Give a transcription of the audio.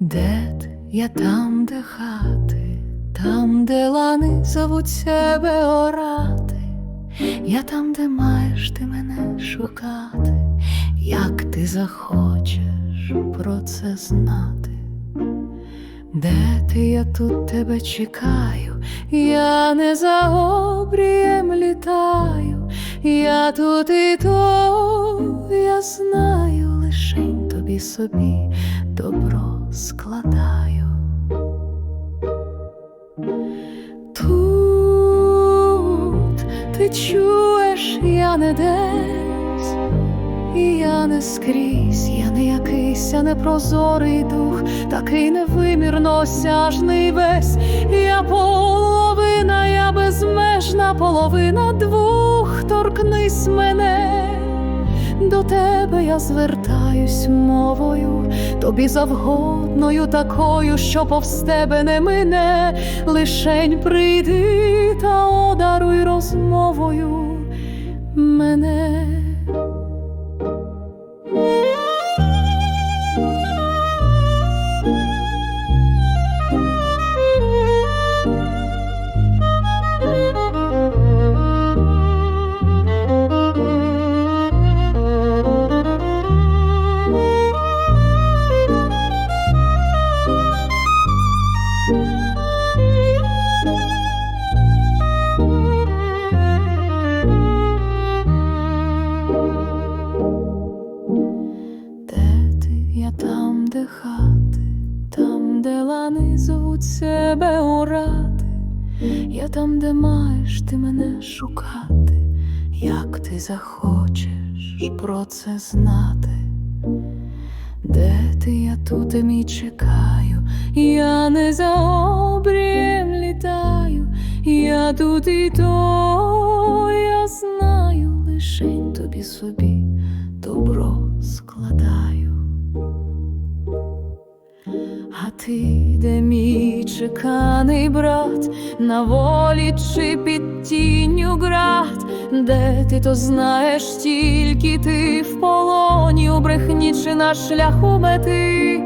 Де ти? Я там, де хати, там, де лани зовуть себе орати, я там, де маєш ти мене шукати, як ти захочеш про це знати. Де ти, я тут тебе чекаю, я не за обрієм літаю, я тут і то, я знаю, лишень тобі собі добро складаю. Тут ти чуєш, я не десь, і я не скрізь, я не якийсь, а непрозорий дух, такий невимірно осяжний весь, я половина, я безмежна половина двох, торкнись мене. До тебе я звертаюсь мовою, тобі завгодною такою, що повз тебе не мине, лишень прийди та одаруй розмовою мене. Лани зовуть себе орати, я там, де маєш ти мене шукати, як ти захочеш про це знати. Де ти, я тут і мій чекаю, я не за обрієм літаю, я тут і то, я знаю, лишень тобі собі добро складаю. А ти, де мій чеканий брат, на волі чи під тінню град, де ти то знаєш тільки ти в полоні, у брехні чи на шляху мети.